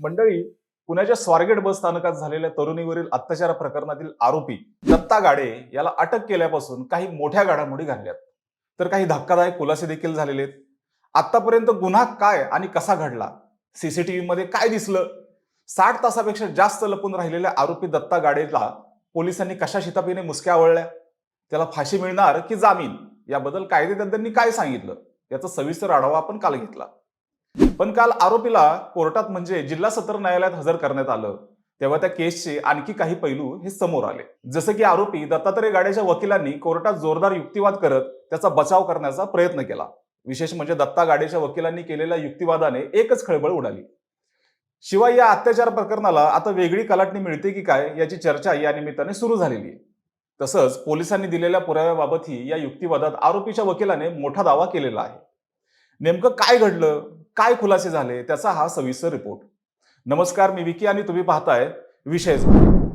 मंडळी पुण्याच्या स्वारगेट बस स्थानकात झालेल्या तरुणीवरील अत्याचार प्रकरणातील आरोपी दत्ता गाडे याला अटक केल्यापासून काही मोठ्या घडामोडी घडल्यात. तर काही धक्कादायक खुलासे देखील झालेले आहेत. आतापर्यंत गुन्हा काय आणि कसा घडला? सीसीटीव्ही मध्ये काय दिसलं? साठ तासापेक्षा जास्त लपून राहिलेल्या आरोपी दत्ता गाडेला पोलिसांनी कशा शितापीने मुसक्या आवळल्या? त्याला फाशी मिळणार की जामीन? याबद्दल कायदेतज्ञांनी काय सांगितलं? याचा सविस्तर आढावा आपण काल घेतला. पण काल आरोपीला कोर्टात म्हणजे जिल्हा सत्र न्यायालयात हजर करण्यात आलं. तेव्हा त्या केसचे आणखी काही पैलू हे समोर आले. जसं की आरोपी दत्तात्रय गाड्याच्या वकिलांनी कोर्टात जोरदार युक्तिवाद करत त्याचा बचाव करण्याचा प्रयत्न केला. विशेष म्हणजे दत्ता गाडेच्या वकिलांनी केलेल्या युक्तिवादाने एकच खळबळ उडाली. शिवाय या अत्याचार प्रकरणाला आता वेगळी कलाटणी मिळते की काय याची चर्चा या निमित्ताने सुरू झालेली आहे. तसंच पोलिसांनी दिलेल्या पुराव्याबाबतही या युक्तिवादात आरोपीच्या वकिलाने मोठा दावा केलेला आहे. नेमकं काय घडलं? काय खुलासे झाले त्याचा हा सविस्तर रिपोर्ट नमस्कार मी विकी आणि तुम्ही पाहताय विषय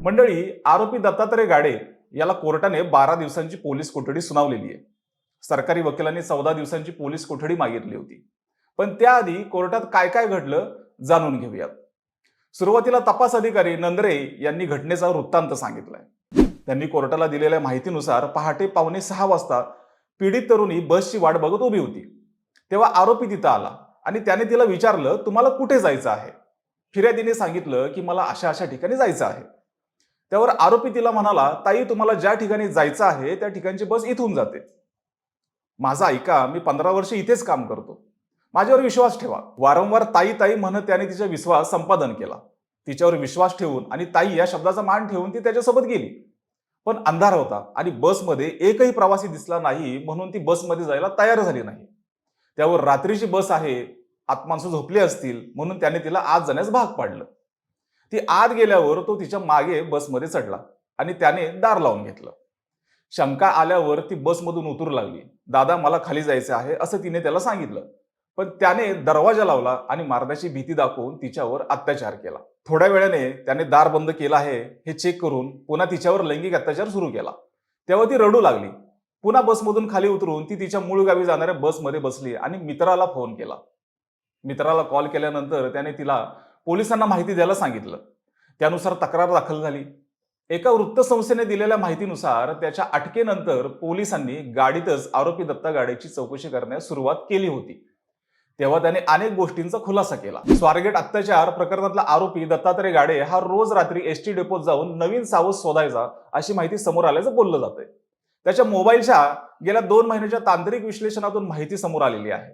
मंडळी आरोपी दत्तात्रय गाडे याला कोर्टाने बारा दिवसांची पोलीस कोठडी सुनावलेली आहे. सरकारी वकिलांनी चौदा दिवसांची पोलीस कोठडी मागितली होती. पण त्याआधी कोर्टात काय काय घडलं जाणून घेऊयात. सुरुवातीला तपास अधिकारी नंदरे यांनी घटनेचा वृत्तांत सांगितलाय. त्यांनी कोर्टाला दिलेल्या माहितीनुसार पहाटे पावणे सहा वाजता पीडित तरुणी बसची वाट बघत उभी होती. तेव्हा आरोपी तिथं आला. आणि त्याने तिला विचारलं तुम्हाला कुठे जायचं आहे? फिर्यादीने सांगितलं की मला अशा अशा ठिकाणी जायचं आहे. त्यावर आरोपी तिला म्हणाला ताई तुम्हाला ज्या ठिकाणी जायचं आहे त्या ठिकाणची बस इथून जाते. माझा ऐका मी पंधरा वर्ष इथेच काम करतो. माझ्यावर विश्वास ठेवा. वारंवार ताई ताई म्हणत त्याने तिचा विश्वास संपादन केला. तिच्यावर विश्वास ठेवून आणि ताई या शब्दाचा मान ठेवून ती त्याच्यासोबत गेली. पण अंधार होता आणि बसमध्ये एकही प्रवासी दिसला नाही म्हणून ती बसमध्ये जायला तयार झाली नाही. त्यावर रात्रीची बस आहे आत माणसं झोपली असतील म्हणून त्याने तिला आत जाण्यास भाग पाडलं. ती आत गेल्यावर तो तिच्यामागे बसमध्ये चढला आणि त्याने दार लावून घेतलं. शंका आल्यावर ती बसमधून उतरू लागली. दादा मला खाली जायचं आहे असं तिने त्याला सांगितलं. पण त्याने दरवाजा लावला आणि मारण्याची भीती दाखवून तिच्यावर अत्याचार केला. थोड्या वेळाने त्याने दार बंद केलं आहे हे चेक करून पुन्हा तिच्यावर लैंगिक अत्याचार सुरू केला. तेव्हा ती रडू लागली. पुन्हा बसमधून खाली उतरून ती तिच्या मूळ गावी जाणाऱ्या बसमध्ये बसली आणि मित्राला फोन केला. मित्राला कॉल केल्यानंतर त्याने तिला पोलिसांना माहिती द्यायला सांगितलं. त्यानुसार तक्रार दाखल झाली. एका वृत्तसंस्थेने दिलेल्या माहितीनुसार त्याच्या अटकेनंतर पोलिसांनी गाडीतच आरोपी दत्ता गाडीची चौकशी करण्यास सुरुवात केली होती. तेव्हा त्याने अनेक गोष्टींचा खुलासा केला. स्वारगेट अत्याचार प्रकरणातला आरोपी दत्तात्रय गाडे हा रोज रात्री एस टी डेपोत जाऊन नवीन सावध शोधायचा अशी माहिती समोर आल्याचं बोललं जातंय. त्याच्या मोबाईलच्या गेल्या दोन महिन्याच्या तांत्रिक विश्लेषणातून माहिती समोर आलेली आहे.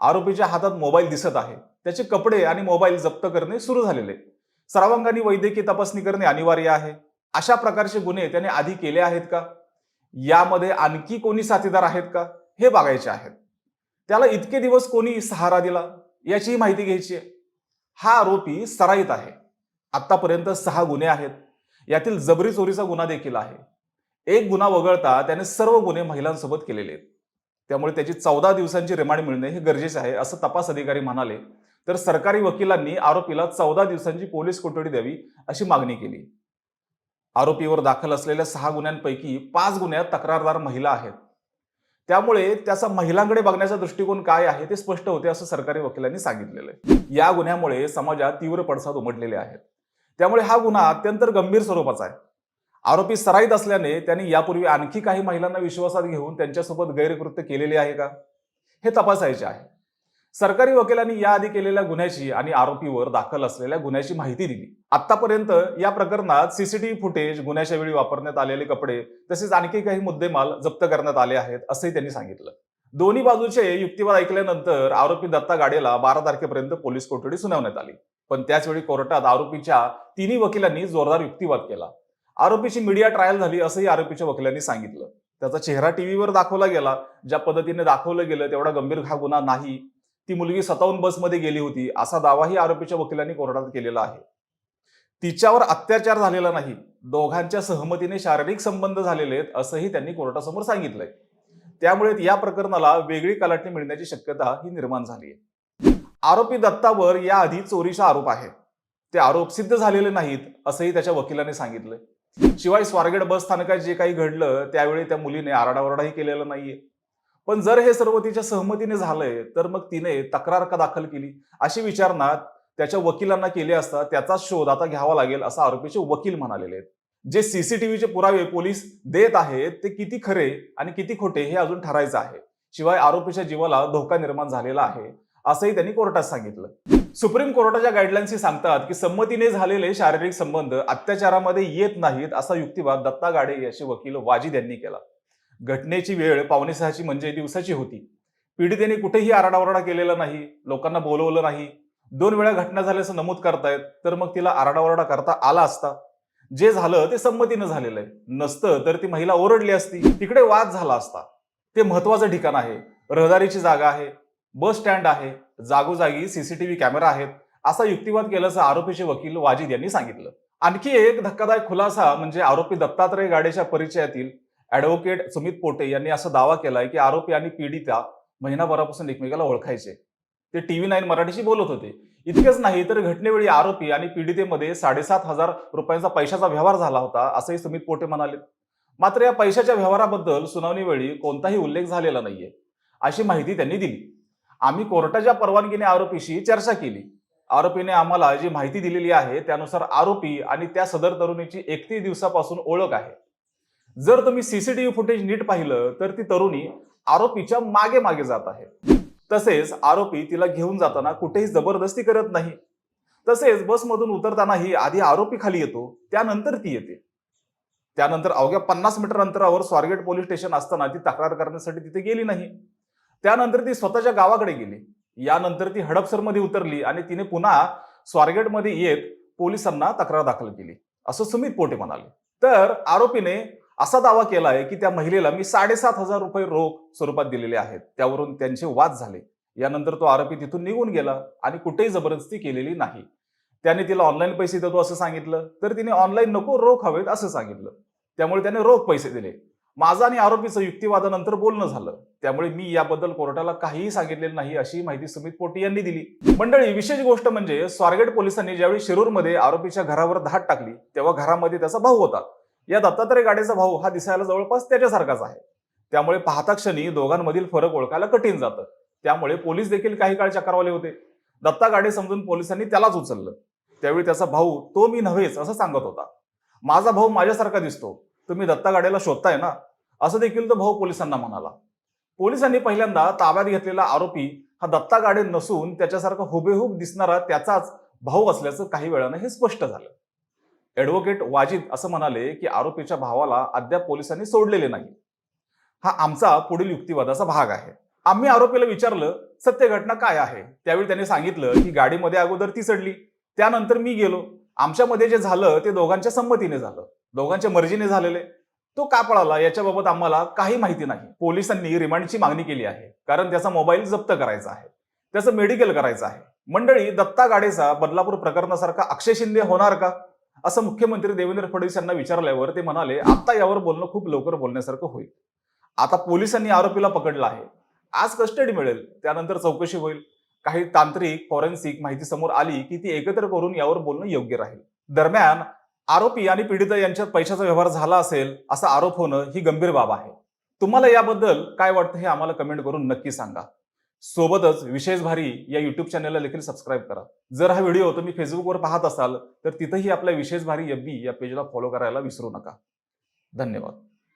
आरोपीच्या हातात मोबाईल दिसत आहे. त्याचे कपडे आणि मोबाईल जप्त करणे सुरू झालेले. सर्वांगाने वैद्यकीय तपासणी करणे अनिवार्य आहे. अशा प्रकारचे गुन्हे त्याने आधी केले आहेत का? यामध्ये आणखी कोणी साथीदार आहेत का? हे बघायचे आहेत. त्याला इतके दिवस कोणी सहारा दिला? याचीही माहिती घ्यायची आहे. हा आरोपी सराईत आहे. आतापर्यंत सहा गुन्हे आहेत. यातील जबरी चोरीचा गुन्हा देखील आहे. एक गुन्हा वगळता त्याने सर्व गुन्हे महिलांसोबत केलेले आहेत. त्यामुळे त्याची चौदा दिवसांची रिमांड मिळणे हे गरजेचे आहे असं तपास अधिकारी म्हणाले. तर सरकारी वकिलांनी आरोपीला चौदा दिवसांची पोलीस कोठडी द्यावी अशी मागणी केली. आरोपीवर दाखल असलेल्या सहा गुन्ह्यांपैकी पाच गुन्ह्यात तक्रारदार महिला आहेत. त्यामुळे त्याचा महिलांकडे बघण्याचा दृष्टिकोन काय आहे ते स्पष्ट होते असं सरकारी वकिलांनी सांगितलेलं आहे. या गुन्ह्यामुळे समाजात तीव्र पडसाद उमटलेले आहेत. त्यामुळे हा गुन्हा अत्यंत गंभीर स्वरूपाचा आहे. आरोपी सराईत असल्याने त्यांनी यापूर्वी आणखी काही महिलांना विश्वासात घेऊन त्यांच्यासोबत गैरकृत्य केलेले आहे का? हे तपासायचे आहे. सरकारी वकिलांनी याआधी केलेल्या गुन्ह्याची आणि आरोपीवर दाखल असलेल्या गुन्ह्याची माहिती दिली. आतापर्यंत या प्रकरणात सीसीटीव्ही फुटेज गुन्ह्याच्या वेळी वापरण्यात आलेले कपडे तसेच आणखी काही मुद्देमाल जप्त करण्यात आले आहेत असंही त्यांनी सांगितलं. दोन्ही बाजूचे युक्तिवाद ऐकल्यानंतर आरोपी दत्ता गाडेला बारा तारखेपर्यंत पोलीस कोठडी सुनावण्यात आली. पण त्याचवेळी कोर्टात आरोपीच्या तिन्ही वकिलांनी जोरदार युक्तिवाद केला. आरोपीची मीडिया ट्रायल झाली असंही आरोपीच्या वकिलांनी सांगितलं. त्याचा चेहरा टीव्हीवर दाखवला गेला ज्या पद्धतीने दाखवलं गेलं तेवढा गंभीर हा गुन्हा नाही. ती मुलगी स्वतःहून बसमध्ये गेली होती असा दावाही आरोपीच्या वकिलांनी कोर्टात केलेला आहे. तिच्यावर अत्याचार झालेला नाही दोघांच्या सहमतीने शारीरिक संबंध झालेले आहेत असंही त्यांनी कोर्टासमोर सांगितलंय. त्यामुळे या प्रकरणाला वेगळी कलाटणी मिळण्याची शक्यता ही निर्माण झाली आहे. आरोपी दत्तावर याआधी चोरीचा आरोप आहे. ते आरोप सिद्ध झालेले नाहीत असंही त्याच्या वकिलाने सांगितलंय. शिवाय स्वारगेट बस स्थानकात जे काही घडलं त्यावेळी त्या मुलीने आरडाओरडाही केलेला नाहीये. पण जर हे सर्व तिच्या सहमतीने झालंय तर मग तिने तक्रार का दाखल केली? अशी विचारणा त्याच्या वकिलांना केली असता त्याचा शोध आता घ्यावा लागेल असं आरोपीचे वकील म्हणालेले आहेत. जे सीसीटीव्हीचे पुरावे पोलीस देत आहेत ते किती खरे आणि किती खोटे हे अजून ठरायचं आहे. शिवाय आरोपीच्या जीवाला धोका निर्माण झालेला आहे असंही त्यांनी कोर्टात सांगितलं. सुप्रीम कोर्टाच्या गाईडलाईन्स सांगतात की संमतीने झालेले शारीरिक संबंध अत्याचारामध्ये येत नाहीत असा युक्तिवाद दत्ता गाडे याचे वकील वाजिद यांनी केला. घटनेची वेळ पावणेसहाची म्हणजे दिवसाची होती. पीडितेने कुठेही आरडाओरडा केलेला नाही लोकांना बोलवलं नाही. दोन वेळा घटना झाल्याचं नमूद करतायत तर मग तिला आरडाओरडा करता आला असता. जे झालं ते संमतीनं झालेलं आहे. नसतं तर ती महिला ओरडली असती तिकडे वाद झाला असता. ते महत्वाचं ठिकाण आहे रहदारीची जागा आहे बस स्टँड आहे जागोजागी सीसीटीव्ही कॅमेरा आहेत. असा युक्तिवाद केल्याचं आरोपीचे वकील वाजिद यांनी सांगितलं. आणखी एक धक्कादायक खुलासा म्हणजे आरोपी दत्तात्रय गाडेच्या परिचयातील ऍडव्होकेट सुमित पोटे यांनी असा दावा केलाय की आरोपी आणि पीडिता महिनाभरापासून एकमेकाला ओळखायचे. ते टीव्ही नाईन मराठीशी बोलत होते. इतकेच नाही तर घटनेवेळी आरोपी आणि पीडितेमध्ये साडेसात हजार रुपयांचा पैशाचा व्यवहार झाला होता असंही सुमित पोटे म्हणाले. मात्र या पैशाच्या व्यवहाराबद्दल सुनावणीवेळी कोणताही उल्लेख झालेला नाहीये अशी माहिती त्यांनी दिली. आम्ही कोर्टाच्या परवानगीने आरोपीशी चर्चा केली. आरोपीने आम्हाला जी माहिती दिलेली आहे त्यानुसार आरोपी आणि त्या सदर तरुणीची एकतीस दिवसापासून ओळख आहे. जर तुम्ही सीसीटीव्ही फुटेज नीट पाहिलं तर ती तरुणी आरोपीच्या मागे मागे जात आहे. तसेच आरोपी तिला घेऊन जाताना कुठेही जबरदस्ती करत नाही. तसेच बसमधून उतरतानाही आधी आरोपी खाली येतो त्यानंतर ती येते. त्यानंतर अवघ्या पन्नास मीटर अंतरावर स्वारगेट पोलीस स्टेशन असताना ती तक्रार करण्यासाठी तिथे गेली नाही. त्यानंतर ती स्वतःच्या गावाकडे गेली. यानंतर ती हडपसरमध्ये उतरली आणि तिने पुन्हा स्वारगेटमध्ये येत पोलिसांना तक्रार दाखल केली. असं सुमित पोटे म्हणाले. तर आरोपीने असा दावा केला आहे की त्या महिलेला मी साडेसात हजार रुपये रोख स्वरूपात दिलेले आहेत. त्यावरून त्यांचे वाद झाले. यानंतर तो आरोपी तिथून निघून गेला आणि कुठेही जबरदस्ती केलेली नाही. त्याने तिला ऑनलाईन पैसे देतो असं सांगितलं. तर तिने ऑनलाईन नको रोख हवेत असं सांगितलं. त्यामुळे त्याने रोख पैसे दिले. माझं आणि आरोपीचं युक्तिवादानंतर बोलणं झालं. त्यामुळे मी याबद्दल कोर्टाला काहीही सांगितलेलं नाही अशी माहिती सुमित पोटी यांनी दिली. मंडळी विशेष गोष्ट म्हणजे स्वारगेट पोलिसांनी ज्यावेळी शिरूरमध्ये आरोपीच्या घरावर धाड टाकली तेव्हा घरामध्ये त्याचा भाऊ होता. या दत्तात्रय गाडेचा भाऊ हा दिसायला जवळपास त्याच्यासारखाच आहे. त्यामुळे पाहता क्षणी दोघांमधील फरक ओळखायला कठीण जातं. त्यामुळे पोलीस देखील काही काळ चक्रवाले होते. दत्ता गाडे समजून पोलिसांनी त्यालाच उचललं. त्यावेळी त्याचा भाऊ तो मी नव्हेच असं सांगत होता. माझा भाऊ माझ्यासारखा दिसतो. तुम्ही दत्ता गाडेला शोधताय ना? असं देखील तो भाऊ पोलिसांना म्हणाला. पोलिसांनी पहिल्यांदा ताब्यात घेतलेला आरोपी हा दत्ता गाडे नसून त्याच्यासारखा हुबेहूब दिसणारा त्याचाच भाऊ असल्याचं काही वेळानं हे स्पष्ट झालं. ऍडव्होकेट वाजिद असं म्हणाले की आरोपीच्या भावाला अद्याप पोलिसांनी सोडलेले नाही. हा आमचा पुढील युक्तिवादाचा भाग आहे. आम्ही आरोपीला विचारलं सत्य घटना काय आहे? त्यावेळी त्यांनी सांगितलं की गाडीमध्ये अगोदर ती चढली. त्यानंतर मी गेलो. आमच्यामध्ये जे झालं ते दोघांच्या संमतीने झालं. दोघांच्या मर्जीने झालेले. तो का पळाला? याच्याबाबत आम्हाला काही माहिती नाही. पोलिसांनी रिमांडची मागणी केली आहे. कारण त्याचा मोबाईल जप्त करायचा आहे. त्याचं मेडिकल करायचं आहे. मंडळी दत्ता गाडेचा बदलापूर प्रकरणासारखा अक्षय शिंदे होणार का? असं मुख्यमंत्री देवेंद्र फडणवीस यांना विचारल्यावर ते म्हणाले आता यावर बोलणं खूप लवकर बोलण्यासारखं होईल. आता पोलिसांनी आरोपीला पकडलं आहे. आज कस्टडी मिळेल. त्यानंतर चौकशी होईल. काही तांत्रिक फॉरेन्सिक माहिती समोर आली की ती एकत्र करून यावर बोलणं योग्य राहील. दरम्यान आरोपी आणि पीडिता यांच्यात पैशाचा व्यवहार झाला असेल असा आरोप होणं ही गंभीर बाब आहे. तुम्हाला याबद्दल काय वाटतं हे आम्हाला कमेंट करून नक्की सांगा. सोबतच विशेष भारी या युट्यूब चॅनलला देखील सबस्क्राईब करा. जर हा व्हिडिओ तुम्ही फेसबुकवर पाहत असाल तर तिथंही आपल्या विशेष भारी एफ बी या पेजला फॉलो करायला विसरू नका. धन्यवाद.